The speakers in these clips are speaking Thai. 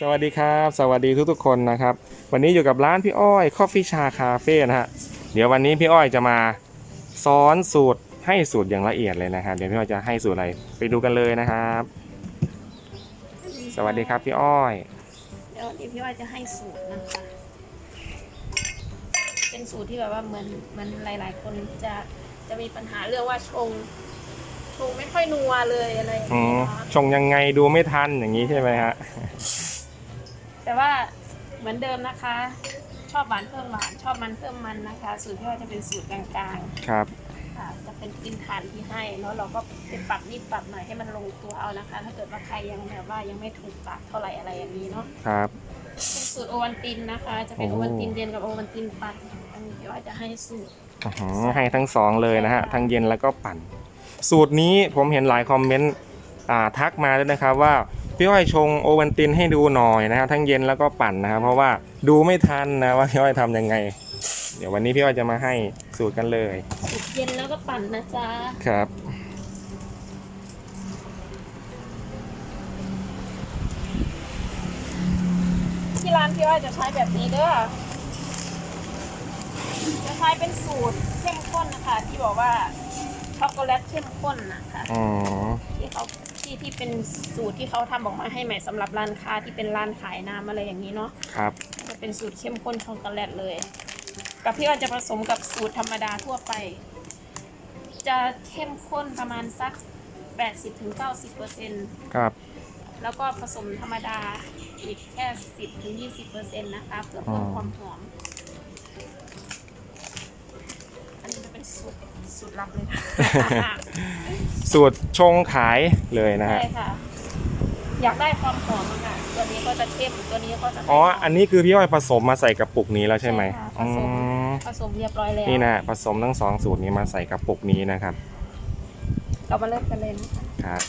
สวัสดีครับ สวัสดีทุกๆคนนะครับ วันนี้อยู่กับร้านพี่อ้อยคอฟฟี่ชาคาเฟ่นะฮะเดี๋ยววันนี้พี่อ้อยจะมาสอนสูตรให้สูตรอย่างละเอียดเลยนะครับเดี๋ยวพี่อ้อยจะให้สูตรอะไรไปดูกันเลยนะครับ สวัสดีครับพี่อ้อยเดี๋ยววันนี้พี่ว่าจะให้สูตรนะคะ เป็นสูตรที่แบบว่าเหมือนเหมันหลาย ๆ คนจะจะมีปัญหาเรื่องว่าชงชงไม่ค่อยนัวเลยอะไรอย่างอืเงี้ยมเนาะ ชงยังไงดูไม่ทันอย่างนี้ใช่ไหมฮะ แต่ว่าเหมือนเดิมนะคะ ชอบหวานเพิ่มหวานชอบมันเพิ่มมันนะคะ สูตรพี่ว่าจะเป็นสูตรกลางครับ ๆค่ะ จะเป็นกินทานที่ให้แล้วเราก็ไปปรับนิดปรับหน่อยให้มันลงตัวเอานะคะ ถ้าเกิดว่าใครยังแบบว่ายังไม่ถูกปากเท่าไหร่อะไรอย่างนี้เนาะครับ เป็นสูตรโอวันตินนะคะ จะเป็นโอ้ โอวันตินเย็นกับโอวันตินปั่นอันนี้พี่ว่าจะให้สูตร อื้อหือให้ทั้งสองเลยนะฮะ ทั้งเย็นแล้วก็ปั่น สูตรนี้ผมเห็นหลายคอมเมนต์อ่าทักมาด้วยนะครับว่า พี่อ้อยชงโอวันตินให้ดูหน่อยนะครับ ทั้งเย็นแล้วก็ปั่นนะครับ เพราะว่าดูไม่ทันนะว่าพี่อ้อยทำยังไง เดี๋ยววันนี้พี่อ้อยจะมาให้สูตรกันเลยสูตรเย็นแล้วก็ปั่นนะจ๊ะครับที่ร้านพี่ว่าจะใช้แบบนี้เด้อจะใช้เป็นสูตรเข้มข้นนะคะ ที่บอกว่าช็อกโกแลตเข้มข้นนะคะอ๋อที่เขา ที่ที่เป็นสูตรที่เขาทำออกมาให้ใหม่สำหรับร้านค้าที่เป็นร้านขายน้ำอะไรอย่างนี้เนาะครับจะเป็นสูตรเข้มข้นช็อกโกแลตเลย กับพี่ว่าจะผสมกับสูตรธรรมดาทั่วไป จะเข้มข้นประมาณสัก 80-90%เปอร์เซ็นต์ครับแล้วก็ผสมธรรมดาอีกแค่ 10-20%นะคะเพื่อเพิ่มความหอม อันนี้จะเป็น สูตรสูตรลับเลยนะสูตรชงขายเลยนะฮะ ใช่ค่ะ อยากได้ความหอมอะค่ะ ตัวนี้ก็จะเข้มตัวนี้ก็จะอ๋อ อันนี้คือพี่อ้อยผสมมาใส่กระปุกนี้แล้วใช่ไหมค่ะผอืสมมผสมเรียบร้อยแล้วนี่นะผสมทั้งสองสูตรนี้มาใส่กระปุกนี้นะครับเรามาเริ่มกันเลยนะคะครับ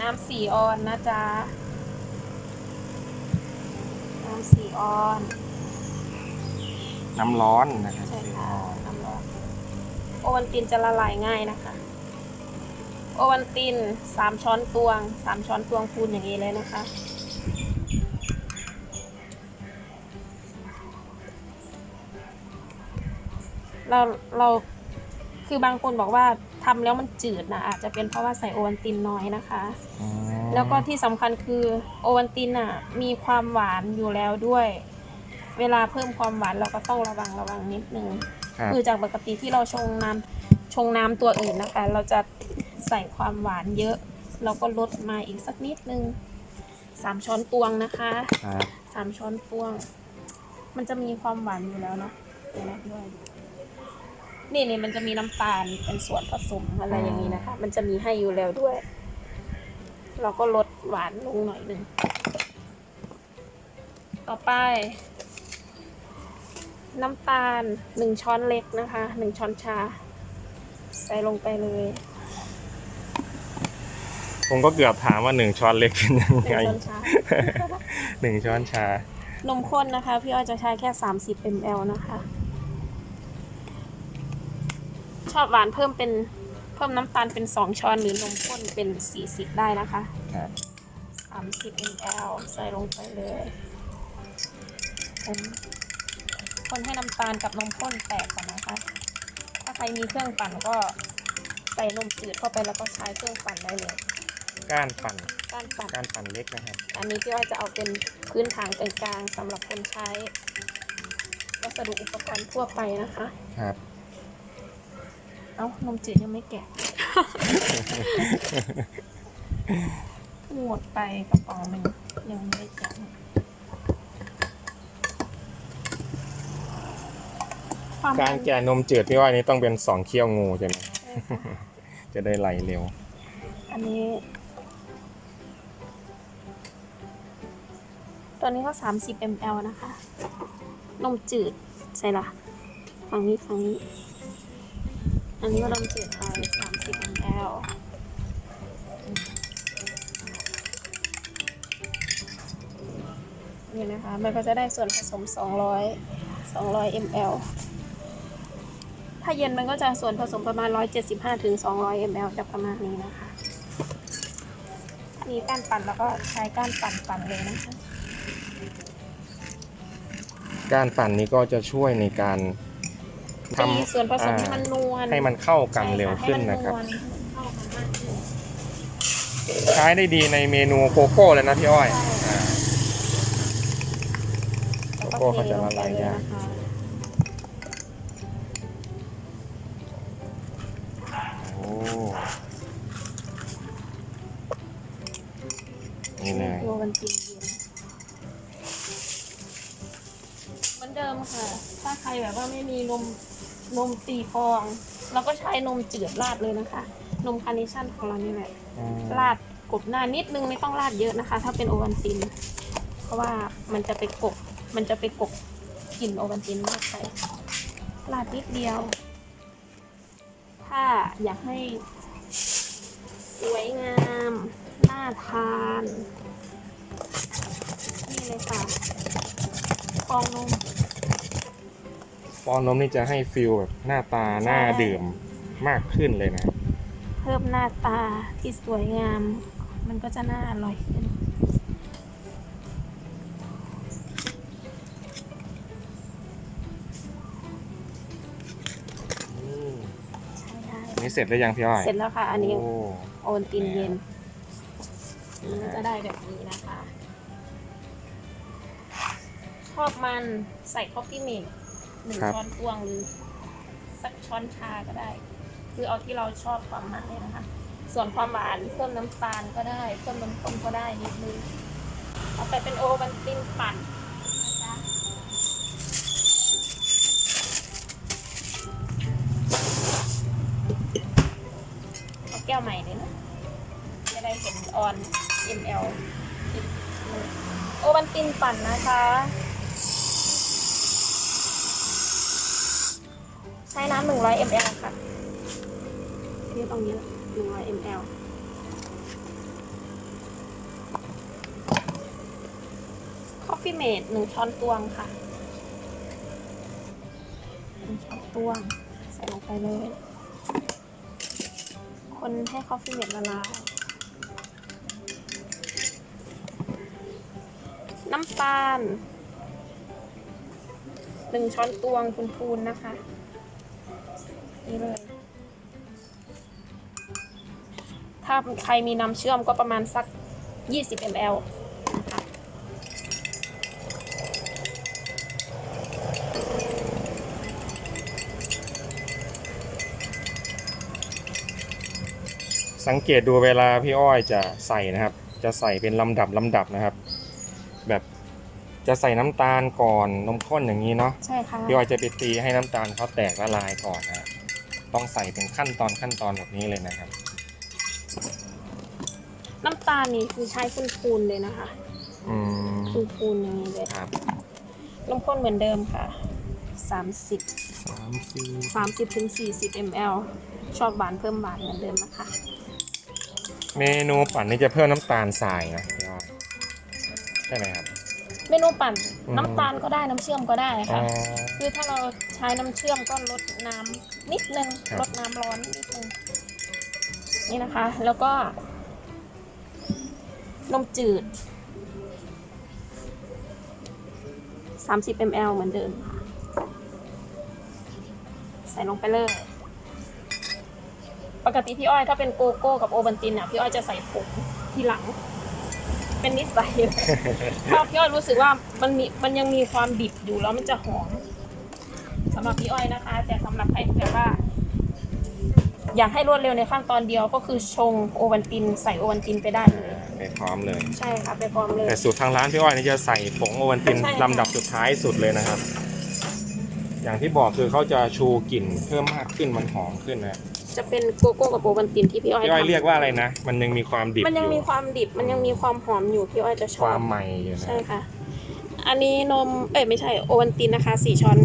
น้ำสี่ออนนะจ๊ะ น้ำสี่ ออนน้ำร้อนนะครับใช่ค่ะน้ำร้อนโอวันตินจะละลายง่ายนะคะ โอวันตินสามช้อนตวงสามช้อนตวงคูณอย่างนี้เลยนะคะ เราเราคือบางคนบอกว่า ทำแล้วมันจืดนะอาจจะเป็นเพราะว่าใส่โอวันตินน้อยนะคะ อืมแล้วก็ที่สำคัญคือโอวันตินอะมีความหวานอยู่แล้วด้วย เวลาเพิ่มความหวานเราก็ต้องระวังระวังนิดนึง ครับ คือจากปกติที่เราชงน้ำชงน้ำตัวอื่นนะคะ เราจะใส่ความหวานเยอะ เราก็ลดมาอีกสักนิดนึงสามช้อนตวงนะคะครับสามช้อนตวง มันจะมีความหวานอยู่แล้วเนาะเดี๋ยวนะด้วย นี่นี่มันจะมีน้ำตาลเป็นส่วนผสมอะไรอย่างนี้นะคะ มันจะมีให้อยู่แล้วด้วย เราก็ลดหวานลงหน่อยหนึ่ง ต่อไป น้ำตาลหนึ่งช้อนเล็กนะคะหนึ่งช้อนชา ใส่ลงไปเลย ผมก็เกือบถามว่าหนึ่งช้อนเล็กเป็นยังหนึ่ไงงช้อนชา หนึ่งช้อนชานมข้นนะคะ พี่อ้อยจะใช้แค่ 30 ml นะคะ ชอบหวานเพิ่มเป็นเพิ่มน้ำตาลเป็น2ช้อนหรือนมข้นเป็น40ได้นะคะครับ30 ml ใส่ลงไปเลยคนคนให้น้ำตาลกับนมข้นแตกก่อนนะคะ ถ้าใครมีเครื่องปั่นก็ใส่นมจืดเข้าไปแล้วก็ใช้เครื่องปั่นได้เลย ก้านปั่นการปั่น ก้านปั่นเล็กนะครับ อันนี้พี่อ้อยจะเอาเป็นพื้นฐานกลางๆสำหรับคนใช้วัสดุอุปกรณ์ทั่วไปนะคะ ครับเอ้านมจืดยังไม่แกะ หมดไปกระป๋องหนึ่งยังไม่ได้แกะความการมันแกะนมจืดพี่อ้อยนี่ต้องเป็นสองเขี้ยวงูใช่ไหมใช่ค่ะจะได้ไหลเร็ว อันนี้ ตัวนี้ก็30 ml นะคะ นมจืดใช่ละฝั่งนี้ฝั่งนี้ อันนี้ก็นมจืดไป30 ml นี่นะคะ มันก็จะได้ส่วนผสม 200 200 ml ถ้าเย็นมันก็จะส่วนผสมประมาณ 175ถึง200 ml จะประมาณนี้นะคะมีก้านปั่นแล้วก็ใช้ก้านปั่นปั่นเลยนะคะ การปั่นนี้ก็จะช่วยในการ ทตีส่วนผสมให้อ่ามันนวลำให้มันเข้ากันเร็วขึ้นใช่นะครับให้มันวลให้มันเข้ากันมากขึ้นใช้ได้ดีในเมนูโกโก้เลยนะพี่อ้อยอ่าแล้วโกโก้เขาจะละลายเทงไปยากนะคะโอ้นี่เลยตัวมันจริงเย็นเหมือนเดิมค่ะ ถ้าใครแบบว่าไม่มีนม นมตีฟองเราก็ใช้นมจืดราดเลยนะคะ นมคาร์เนชั่นของเรานี่แหละอืมราดกบหน้านิดนึงไม่ต้องราดเยอะนะคะ ถ้าเป็นโอวัลติน เพราะว่ามันจะไปกบมันจะไปกบกลิ่นโอวัลตินมากไปราดนิดเดียว ถ้าอยากให้สวยงาม น่าทาน นี่เลยค่ะฟองนม ฟองนมนี่จะให้ฟิลแบบหน้าตาหน้าใช่ดื่มมากขึ้นเลยนะ เพิ่มหน้าตาที่สวยงาม มันก็จะน่าอร่อยขึ้นอืมใช่ได้อันนี้เสร็จแล้วยังพี่อ้อยเสร็จแล้วค่ะ อันนี้โอ้โอนตินเย็นมันจะได้แบบนี้นะคะ ชอบมันใส่คอฟฟี่เมด หนึ่งช้อนตวงหรือ สักช้อนชาก็ได้ คือเอาที่เราชอบความมันเลยนะคะ ส่วนความหวานเพิ่มน้ำตาลก็ได้เพิ่มน้ำส้มก็ได้นิดนึงเอาไปเป็นโอวันตินปั่นนะคะเอาแก้วใหม่เลยนะ จะได้เห็นออน ml โอวันตินปั่นนะคะ ใช้น้ำ100 ml ค่ะนี่ตรงนี้แหละ100 ml คอฟฟี่เมดหนึ่งช้อนตวงค่ะหนึ่งช้อนตวง ใส่ลงไปเลย คนให้คอฟฟี่เมดละลายน้ำตาลหนึ่งช้อนตวงพูนๆนะคะ นี่เลย ถ้าใครมีน้ำเชื่อมก็ประมาณสัก 20 ml นะคะสังเกตดูเวลาพี่อ้อยจะใส่นะครับ จะใส่เป็นลำดับลำดับนะครับ แบบจะใส่น้ำตาลก่อนนมข้นอย่างนี้เนาะใช่ค่ะ พี่อ้อยจะไปตีให้น้ำตาลเขาแตกละลายก่อนนะฮะ ต้องใส่เป็นขั้นตอนขั้นตอนแบบนี้เลยนะครับ น้ำตาลนี่คือใช้พูนๆเลยนะคะอืมพูนๆอย่างนี้เลยครับนมข้นเหมือนเดิมค่ะ 30 สามสี่30ถึง40 ml ชอบหวานเพิ่มหวานเหมือนเดิมนะคะ เมนูปั่นนี่จะเพิ่มน้ำตาลทรายนะพี่อ้อยใช่ไหมครับ เมนูปั่นอืม น้ำตาลก็ได้น้ำเชื่อมก็ได้อ๋อ ค่ะ คือถ้าเราใช้น้ำเชื่อมก็ลดน้ำนิดนึงครับ ลดน้ำร้อนนิดนึงนี่นะคะ แล้วก็นมจืด 30 ml เหมือนเดิมค่ะ ใส่ลงไปเลย ปกติพี่อ้อยถ้าเป็นโกโก้กับโอบันตินอะพี่อ้อยจะใส่ผงทีหลัง เป็นนิสัยเลยเพราะพี่อ้อยรู้สึกว่ามันมีมันยังมีความดิบอยู่แล้วมันจะหอมสำหรับพี่อ้อยนะคะ แต่สำหรับใครที่แบบว่า อยากให้รวดเร็วในขั้นตอนเดียวก็คือชงโอวันตินใส่โอวันตินไปได้เลย ไปพร้อมเลย ใช่ค่ะไปพร้อมเลย แต่สูตรทางร้านพี่อ้อยนี่จะใส่ผงโอวัลตินใช่ค่ะ ลำดับสุดท้ายสุดเลยนะครับ อย่างที่บอกคือเขาจะชูกลิ่นเพิ่มมากขึ้นมันหอมขึ้นนะ จะเป็นโกโก้กับโอวันตินที่พี่อ้อยพี่อ้อยทำเรียกว่าอะไรนะ มันยังมีความดิบมันยังอยู่มีความดิบ มันยังมีความหอมอยู่พี่อ้อยจะชคอวาบ มใหม่อยู่นะใช่ค่ะ อันนี้นม เอ้ยไม่ใช่โอวันตินนะคะสี่ช้อน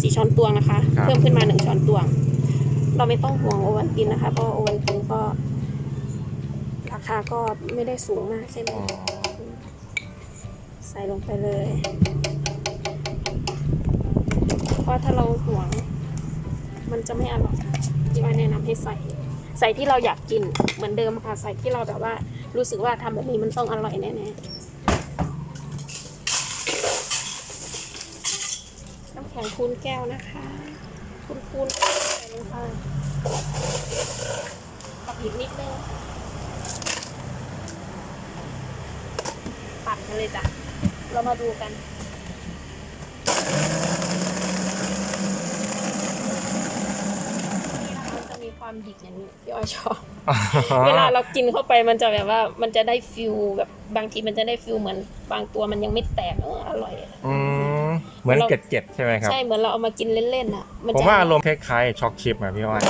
สี่ช้อนตวงนะคะ เพิ่มขึ้นมาหนึ่งช้อนตวง เราไม่ต้องห่วงโอวันตินนะคะ เพราะว่าโอวันตินก็ ราคาก็ไม่ได้สูงมากใช่ไหมอ๋อใส่ลงไปเลย เพราะถ้าเราห่วงมมันจะไม่อร่อย พี่อ้อยแนะนำให้ใส่ ใส่ที่เราอยากกินเหมือนเดิมค่ะใส่ที่เราแบบว่า รู้สึกว่าทำแบบนี้มันต้องอร่อยแน่ๆน้ำแข็งคูณแก้วนะคะคูณคูณใส่ลงไปกับอีกนิดนึงปั่นกันเลยจ้ะเรามาดูกันนะคะมันจะมี ความดิบอย่างนี้พี่อ้อยชอบ เวลาเรากินเข้าไปมันจะแบบว่ามันจะได้ฟิลแบบบางทีมันจะได้ฟิลเหมือนบางตัวมันยังไม่แตกเอออร่อยอะอืมเหมือนเกล็ดๆใช่ไหมครับ ใช่เหมือนเราเอามากินเล่นๆอะมันผมจะว่าอารมณ์คล้ายๆช็อกชิปอะพี่อ้อย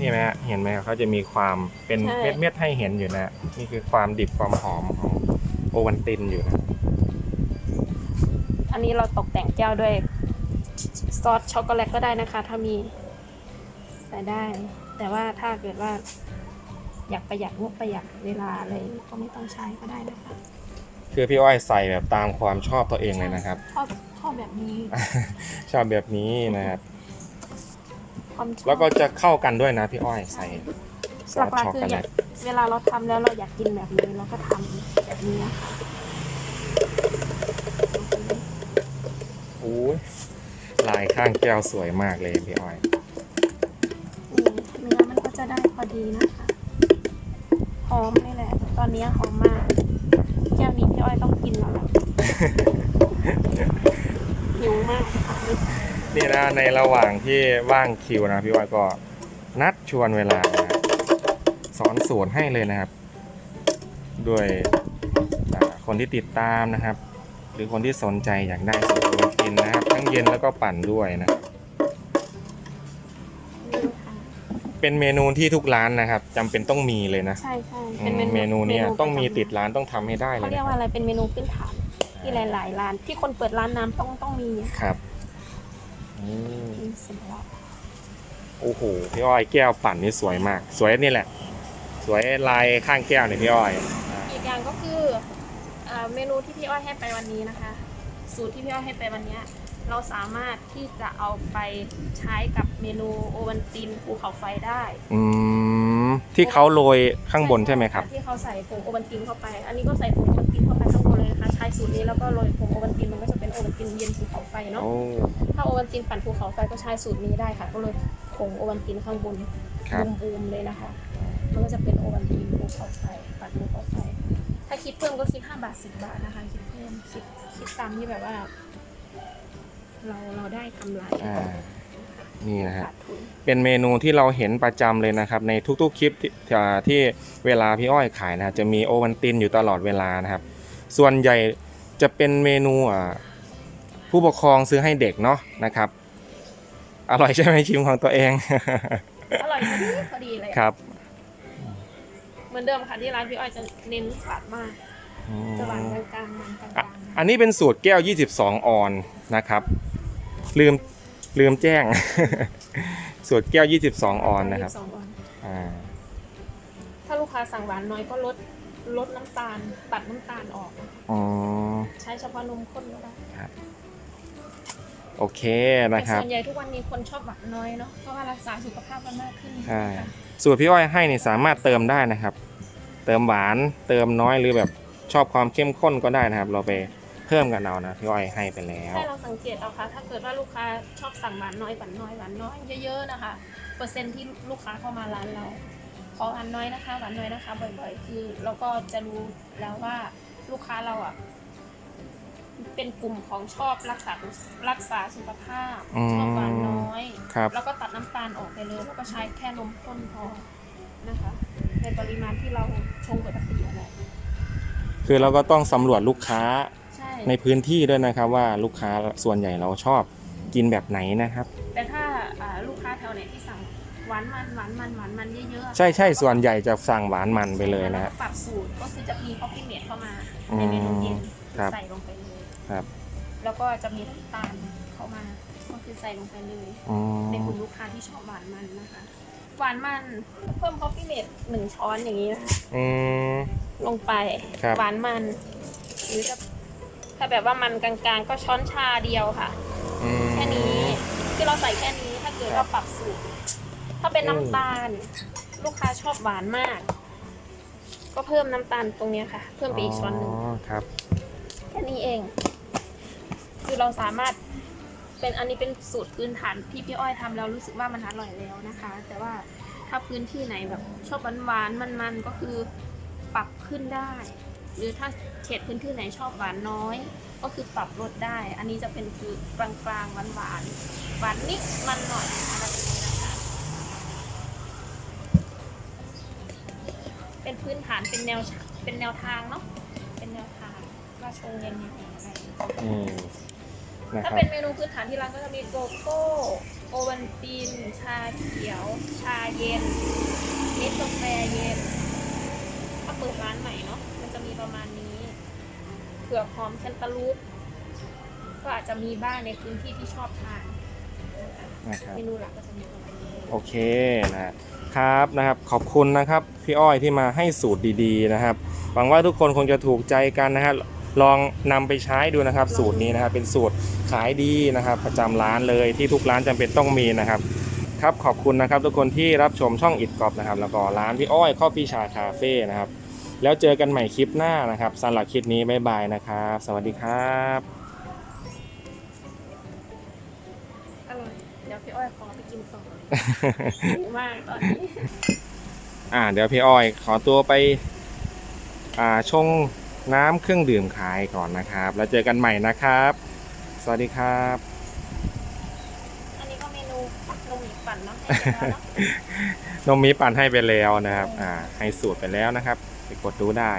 นี่ไหมฮะเห็นไหมครับเขา จะมีความเป็นเม็ดเม็ดๆให้เห็นอยู่นะ นี่คือความดิบความหอมของโอวันตินอยู่นะ อันนี้เราตกแต่งแก้วด้วยซอสช็อกโกแลตก็ได้นะคะ ถ้ามีใส่ได้ แต่ว่าถ้าเกิดว่า อยากประหยัดงบประหยัดเวลาอะไรก็ไม่ต้องใช้ก็ได้นะคะคือพี่อ้อยใส่แบบตามความชอบตัวเองเลยนะครับ ชอบชอบแบบนี้ ชอบแบบนี้นะครับ ความชอบแล้วก็จะเข้ากันด้วยนะพี่อ้อยใส่ ซอสหลักช็อกๆคืโกออแลยากตเวลาเราทำแล้วเราอยากกินแบบนี้เราก็ทำแบบนี้ค่ะอู้ยลายข้างแก้วสวยมากเลยพี่อ้อย นี่เนื้อมันก็จะได้พอดีนะคะหอมนี่แหละ ตอนนี้หอมมากแก้วนี้พี่อ้อยต้องกินแล้วล่ะ หิวมากค่ะนี่นะในระหว่างที่ว่างคิวนะพี่อ้อยก็นัดชวนเวลานะ สอนสูตรให้เลยนะครับ ด้วยอ่าคนที่ติดตามนะครับ หรือคนที่สนใจอยากได้สูตรโอวัลตินนะครับ ทั้งเย็นแล้วก็ปั่นด้วยนะครับนี่ค่ะเป็นเมนูที่ทุกร้านนะครับจำเป็นต้องมีเลยนะ ใช่ใช่อืเป็นมเมนูเนี้ยต้องมีประจำติดร้านต้องทำให้ได้เลเขายเรียกนะคว่ารับอะไรเป็นเมนูพื้นฐานที่หลาย ๆ ร้านที่คนเปิดร้านน้ำต้องต้องมีครับอืมนี่เสร็จแล้วโอ้โหพี่อ้อยแก้วปั่นนี่สวยมาก สวยนี่แหละ สวยลายข้างแก้วเนี่ยพี่อ้อยอ่าอีกอย่างก็คืออ่าเมนูที่พี่อ้อยให้ไปวันนี้นะคะ สูตรที่พี่อ้อยให้ไปวันเนี้ยเราสามารถที่จะเอาไปใช้กับเมนูโอวันตินภูเขาไฟได้อืมที่เขาโรยข้างบนใช่ไหมครับ ที่เขาใส่ผงโอวันตินเข้าไป อันนี้ก็ใส่ผงโอวันตินเข้าไปข้างบนเลยนะคะใช้สูตรนี้แล้วก็โรยผงโอวันตินมันก็จะเป็นโอวันตินเย็นภูเขาไฟเนาะ โอ้ถ้าโอวันตินปั่นภูเขาไฟก็ใช้สูตรนี้ได้ค่ะ ก็เลยผงโอวันตินข้างบนครับ บูมๆเลยนะคะ มันก็จะเป็นโอวันตินภูเขาไฟปั่นภูเขาไฟถ้าคิดเพิ่มก็คิด 5 บาท 10 บาทนะคะ คิดเพิ่มคิดคิดตามที่แบบว่า เราเราได้กำไรอ่านี่นะฮะ ขาดทุนเป็นเมนูที่เราเห็นประจำเลยนะครับ ในทุกๆคลิปที่อ่าที่เวลาพี่อ้อยขายนะจะมีโอวันตินอยู่ตลอดเวลานะครับ ส่วนใหญ่จะเป็นเมนูอ่าผู้ปกครองซื้อให้เด็กเนาะนะครับ อร่อยใช่ไหมชิมของตัวเอง อร่อยพอดีพอดีเลยครับ มือนเดิมค่ะที่ร้านพี่อ้อยจะเน้นหวานมากอืมจะหวานกลางๆมันกลาอะงอันนี้เป็นสูตรแก้ว 22 ออนนะครับ ลืมลืมแจ้ง สูตรแก้ว 22ๆออนนะครับสองออน อ่าถ้าลูกค้าสั่งหวานน้อยก็ลดลดน้ำตาล ตัดน้ำตาลออกนะคะอ๋อใช้เฉพาะนมข้นก็ได้โอเคแต่นะครับ ส่วนใหญ่ทุกวันนี้คนชอบหวานน้อยเนาะเพราะว่ารักษาสุขภาพกันมากขึ้นใช่นะคะสูตรพี่อ้อยให้นี่สามารถเติมได้นะครับ เติมหวานเติมน้อยหรือแบบชอบความเข้มข้นก็ได้นะครับ เราไปเพิ่มกันเอานะพี่อ้อยให้ไปแล้วให้เราสังเกตเอาค่ะ ถ้าเกิดว่าลูกค้าชอบสั่งหวานน้อยหวานน้อยหวานน้อยเยอะๆนะคะ เปอร์เซ็นต์ที่ลูกค้าเข้ามาร้านเรา ขอหวานน้อยนะคะหวานน้อยนะคะ บ่อยๆ คือเราก็จะรู้แล้วว่าลูกค้าเราอะเป็นกลุ่มของชอบรักษารักษาสุขภาพอืมชอบหวานน้อย ครับ แล้วก็ตัดน้ำตาลออกไปเลย แล้วก็ใช้แค่นมข้นพอนะคะ ในปริมาณที่เราชงปกติอะไรคือเราก็ต้องสำรวจลูกค้าใช่ในพื้นที่ด้วยนะครับว่าลูกค้าส่วนใหญ่เราชอบกินแบบไหนนะครับ แต่ถ้าอ่าลูกค้าแถวไหนที่สั่งหวานมันหวานมันหวานมันเยอะๆใช่ใช่ส่วนใหญ่จะสั่งหวานมันไปเลยนะแวฮะก็ปรับสูตรก็คือจะมีคอฟฟี่เมดเข้ามาอืมในเมนูเย็นครับใส่ลงไปเลยครับแล้วก็จะมีน้ำตาลเข้ามาก็คือใส่ลงไปเลย อืมในกลุ่มลูกค้าที่ชอบหวานมันนะคะ หวานมันเพิ่มคอฟฟี่เมดหนึ่งช้อนอย่างนี้นะคะอืม ลงไปครับ หวานมันหรือจะถ้าแบบว่ามันกลางๆ ก็ช้อนชาเดียวค่ะ อืม แค่นี้คือเราใส่แค่นี้ถ้าเกิดครัเราบปรับสูตร ถ้าเป็นอืมน้ำตาล ลูกค้าชอบหวานมาก ก็เพิ่มน้ำตาลตรงเนี้ยค่ะ เพิ่มไปอีกช้อนหนึ่งอ๋อครับ แค่นี้เอง คือเราสามารถ เป็นอันนี้เป็นสูตรพื้นฐานที่พี่อ้อยทำแล้วรู้สึกว่ามันอร่อยแล้วนะคะ แต่ว่าถ้าพื้นที่ไหนแบบชอบหวานๆมันๆก็คือปรับขึ้นได้ หรือถ้าเขตพื้นที่ไหนชอบหวานน้อย ก็คือปรับลดได้ อันนี้จะเป็นคือกลางๆหวานหวานๆหวานนิดมันหน่อยอะไรแบบนี้นะคะ เป็นพื้นฐานเป็นแนวเป็นแนวทางเนาะเป็นแนวทางว่าชงยังไงอะไรอืม นะถ้าครับ เป็นเมนูพื้นฐานที่ร้านก็จะมีโกโก้ โอวันติน ชาเขียว ชาเย็นเนสกาแฟเย็น ถ้าเปิดร้านใหม่เนาะ มันจะมีประมาณนี้เผือกหอมแคนตาลูป ก็อาจจะมีบ้างในพื้นที่ที่ชอบทานนะคะนะครับ เมนูหลักก็จะมีประมาณนี้ โอเคนะครับนะครับขอบคุณนะครับพี่อ้อยที่มาให้สูตรดีๆนะครับหวังว่าทุกคนคงจะถูกใจกันนะฮะ ลองนำไปใช้ดูนะครับ สูตรนี้นะครับ เป็นสูตรขายดีนะครับ ประจำร้านเลยที่ทุกร้านจำเป็นต้องมีนะครับ ครับขอบคุณนะครับ ทุกคนที่รับชมช่องอิดกอบนะครับ แล้วก็ร้านพี่อ้อยข้อฟี่ชาคาเฟ่นะครับ แล้วเจอกันใหม่คลิปหน้านะครับสำหรับคลิปนี้บ๊ายบายนะครับ สวัสดีครับอร่อยเดี๋ยวพี่อ้อยขอไปกินต่อหิวมากตอนนี้อ่าเดี๋ยวพี่อ้อยขอตัวไป อ่าชง น้ำเครื่องดื่มขายก่อนนะครับ แล้วเจอกันใหม่นะครับ สวัสดีครับ อันนี้ก็เมนูนมหมีปั่นเนาะให้เนาะ นมมีปั่นให้ไปแล้วนะครับ อ่า ให้สูตรไปแล้วนะครับ ไปกดดูได้